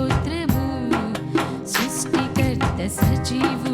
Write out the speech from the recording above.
స్తోత్రము. సృష్టికర్త సజీవు